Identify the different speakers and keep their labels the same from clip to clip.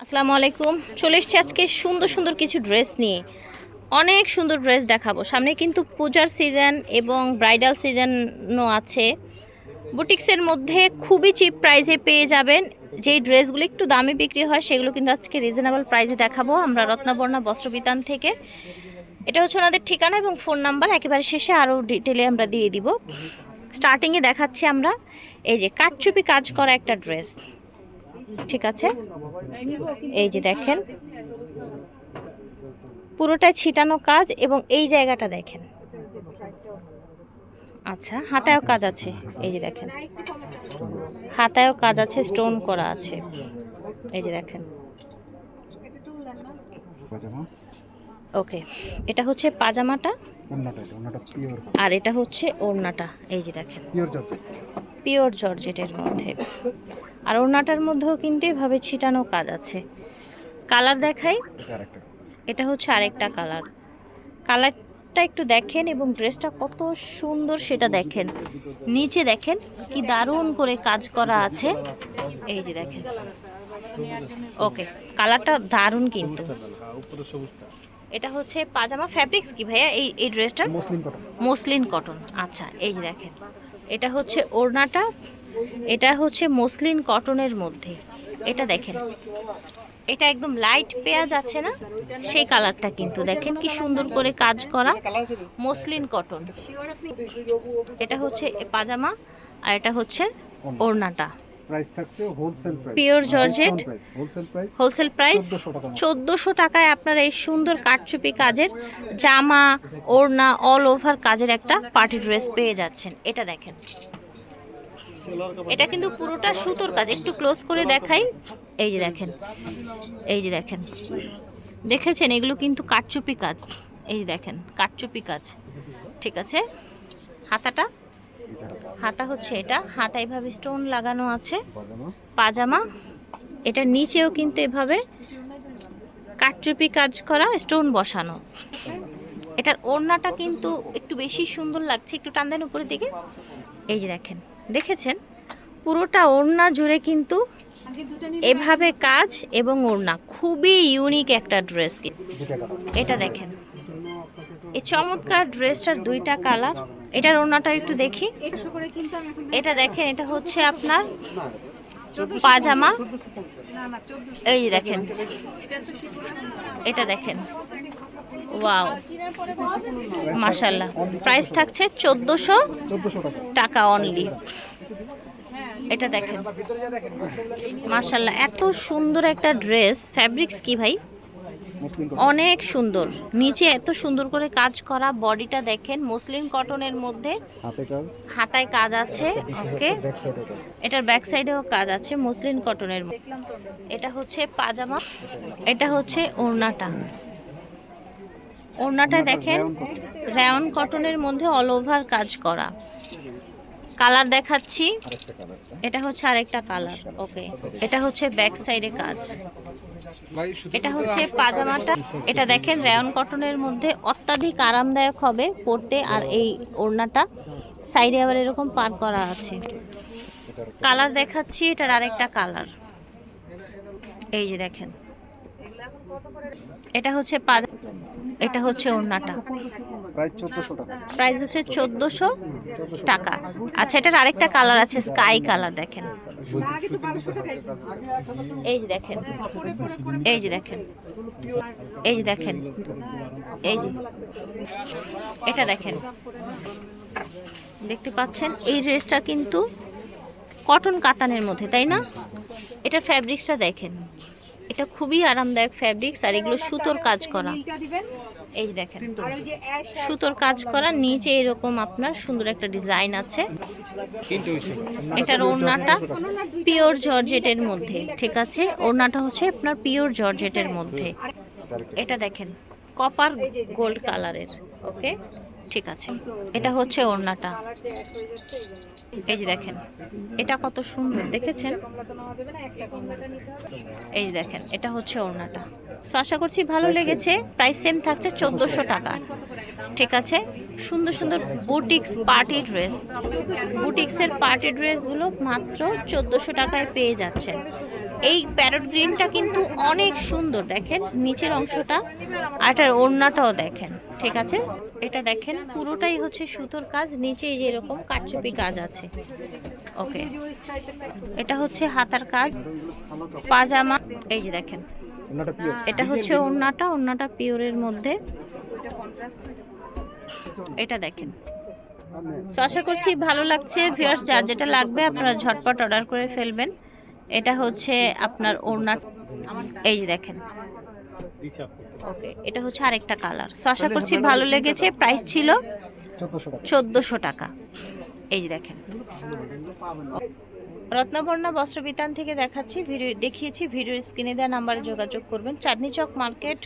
Speaker 1: আসসালামু আলাইকুম। চলে এসছি আজকে সুন্দর সুন্দর কিছু ড্রেস নিয়ে। অনেক সুন্দর ড্রেস দেখাবো। সামনে কিন্তু পূজার সিজন এবং ব্রাইডাল সিজনও আছে। বুটিক্সের মধ্যে খুবই চিপ প্রাইজে পেয়ে যাবেন। যেই ড্রেসগুলো একটু দামে বিক্রি হয়, সেগুলো কিন্তু আজকে রিজনেবল প্রাইসে দেখাবো। আমরা রত্নাবর্ণা বস্ত্রবিতান থেকে। এটা হচ্ছে ওনাদের ঠিকানা এবং ফোন নাম্বার একেবারে শেষে আরও ডিটেলে আমরা দিয়ে দিব। স্টার্টিংয়ে দেখাচ্ছি আমরা। এই যে কাটচুপি কাজ করা একটা ড্রেস। ঠিক আছে। এই যে দেখেন। পুরোটা ছিটানো কাজ এবং এই জায়গাটা দেখেন। আচ্ছা হাতায়ও কাজ আছে। এই যে দেখেন। হাতায়ও কাজ আছে স্টোন করা আছে। এই যে দেখেন। ওকে এটা হচ্ছে পাজামাটা। আর এটা হচ্ছে ওড়নাটা। এই যে দেখেন।
Speaker 2: পিওর
Speaker 1: জর্জেটের মধ্যে। আর ওড়নাটার মধ্যেও কিন্তু এভাবে ছিটানো কাজ আছে। কালার দেখাই।
Speaker 2: এটা
Speaker 1: হচ্ছে আরেকটা কালার। কালারটা একটু দেখেন এবং ড্রেসটা কত সুন্দর সেটা দেখেন। নিচে দেখেন কি দারুণ করে কাজ করা আছে। এই যে দেখেন। ওকে কালারটা দারুণ কিন্তু। এটা হচ্ছে পাজামা ফ্যাব্রিক্স কি ভাইয়া? এই এই ড্রেসটার?
Speaker 2: Muslin cotton.
Speaker 1: Muslin cotton. আচ্ছা এই যে দেখেন। এটা হচ্ছে ওড়নাটা, এটা হচ্ছে মসলিন কটনের মধ্যে। এটা দেখেন, এটা একদম লাইট পেঁয়াজ আছে না? সেই কালারটা কিন্তু দেখেন, কি সুন্দর করে কাজ করা মসলিন কটন। এটা হচ্ছে পাজামা আর এটা হচ্ছে ওড়নাটা।
Speaker 2: প্রাইস থাকছে wholesale price
Speaker 1: Pure georgette?
Speaker 2: Wholesale price
Speaker 1: wholesale price
Speaker 2: 1400
Speaker 1: চোদ্দোশো টাকায় আপনারা এই সুন্দর কাটচুপি কাজের জামা ওড়না অল ওভার কাজের একটা পার্টি ড্রেস পেয়ে যাচ্ছেন। এটা দেখেন। এটা কিন্তু পুরোটা সুতোর কাজ। একটু ক্লোজ করে দেখাই। এই যে দেখেন। এই যে দেখেন। দেখেছেন? এগুলো কিন্তু কাটচুপি কাজ। এই যে দেখেন কাটচুপি কাজ। ঠিক আছে? হাতাটা হাতা হচ্ছে এটা। হাতা এভাবে স্টোন লাগানো আছে।
Speaker 2: পাজামা।
Speaker 1: এটা নিচেও কিন্তু এভাবে কাটচুপি কাজ করা স্টোন বসানো। এটার ওড়নাটা কিন্তু একটু বেশি সুন্দর লাগছে। একটু টান দেন উপরের দিকে। এই যে দেখেন। দেখেছেন? পুরোটা ওড়না জুড়ে কিন্তু এভাবে কাজ এবং ওড়না। খুবই ইউনিক একটা ড্রেস এটা দেখেন। এই চমৎকার ড্রেসটার দুইটা কালার এটার ওড়নাটা একটু দেখি। এটা দেখেন, এটা হচ্ছে আপনার পাজামা এই দেখেন, এটা দেখেন। ওয়াও মাশাল্লাহ প্রাইস থাকছে চোদ্দোশো
Speaker 2: টাকা
Speaker 1: অনলি এটা দেখেন। মাশাল্লাহ এত সুন্দর একটা ড্রেস। ফ্যাব্রিক্স কি ভাই? অনেক সুন্দর। নিচে এত সুন্দর করে কাজ করা বডিটা দেখেন মুসলিম কটনের মধ্যে হাতায় কাজ আছে ওকে। এটার ব্যাক সাইডেও কাজ আছে মুসলিম কটনের মধ্যে। এটা হচ্ছে পাজামা এটা হচ্ছে ওড়নাটা। ওড়নাটা দেখেন রায়ন কটনের মধ্যে অল ওভার কাজ করা। কালার দেখাচ্ছি। এটা হচ্ছে আরেকটা কালার ওকে। এটা হচ্ছে ব্যাক সাইডে কাজ। এটা হচ্ছে পাজামাটা। এটা দেখেন রায়ন কটনের মধ্যে অত্যাধিক আরামদায়ক হবে পরতে আর এই ওড়নাটা। সাইডে আবার এরকম পার করা আছে। কালার দেখাচ্ছি এটার আরেকটা কালার। এই যে দেখেন। এটা হচ্ছে এটা হচ্ছে ওড়নাটা।
Speaker 2: প্রাইস 1400 টাকা।
Speaker 1: প্রাইস হচ্ছে চোদ্দোশো টাকা। আচ্ছা এটার আরেকটা কালার আছে স্কাই কালার দেখেন। এই যে দেখেন এই যে দেখেন এই যে দেখেন এই যে। এটা দেখেন। দেখতে পাচ্ছেন এই ড্রেসটা কিন্তু কটন কাতানের মধ্যে তাই না? এটার ফ্যাব্রিক্সটা দেখেন। এটা খুবই আরামদায়ক ফ্যাব্রিক্স আর এগুলো সুতোর কাজ করা। এই দেখেন, সুতোর কাজ করা, নিচে এরকম আপনার সুন্দর একটা ডিজাইন আছে। এটার ওড়নাটা পিওর জর্জেটের মধ্যে, ঠিক আছে? ওড়নাটা হচ্ছে আপনার পিওর জর্জেটের মধ্যে। এটা দেখেন কপার গোল্ড কালারের ওকে ঠিক আছে। এটা হচ্ছে ওড়নাটা। এই যে দেখেন, এটা কত সুন্দর, দেখেছেন? এই দেখেন, এটা হচ্ছে ওড়নাটা। সো আশা করছি ভালো লেগেছে। প্রাইস সেম থাকছে চোদ্দোশো টাকা। ঠিক আছে? সুন্দর সুন্দর বুটিক্স পার্টি ড্রেস বুটিক্সের পার্টি ড্রেসগুলো মাত্র চোদ্দোশো টাকায় পেয়ে যাচ্ছেন এই প্যারট গ্রিনটা কিন্তু অনেক সুন্দর দেখেন। নিচের অংশটা আর এটার ওড়নাটাও দেখেন। ঠিক আছে? এটা দেখেন পুরোটাই হচ্ছে সুতোর কাজ। নিচে এই যে এরকম কাটচুপি কাজ আছে। ওকে এটা হচ্ছে হাতার কাজ। পাজামা এই যে দেখেন। এটা হচ্ছে ওড়নাটা ওড়নাটা পিওরের মধ্যে। এটা দেখেন। সো আশা করছি ভালো লাগছে ভিউয়ার্স যার যেটা লাগবে আপনারা ঝটপট অর্ডার করে ফেলবেন। এটা হচ্ছে আপনার ওড়না এই যে দেখেন। ওকে এটা হচ্ছে আরেকটা কালার সো আশা করছি ভালো লেগেছে প্রাইস ছিল চোদ্দোশো টাকা। এই যে দেখেন। রত্নবর্ণা বস্ত্রবিতান থেকে দেখাচ্ছি, ভিডিও, দেখিয়েছি, ভিডিওর স্ক্রিনে দেওয়া নাম্বারে যোগাযোগ করবেন। চাঁদনি চক মার্কেট,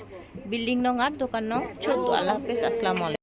Speaker 1: বিল্ডিং নং আর দোকান নং চোদ্দ। আল্লাহ হাফিজ, আসসালামু আলাইকুম।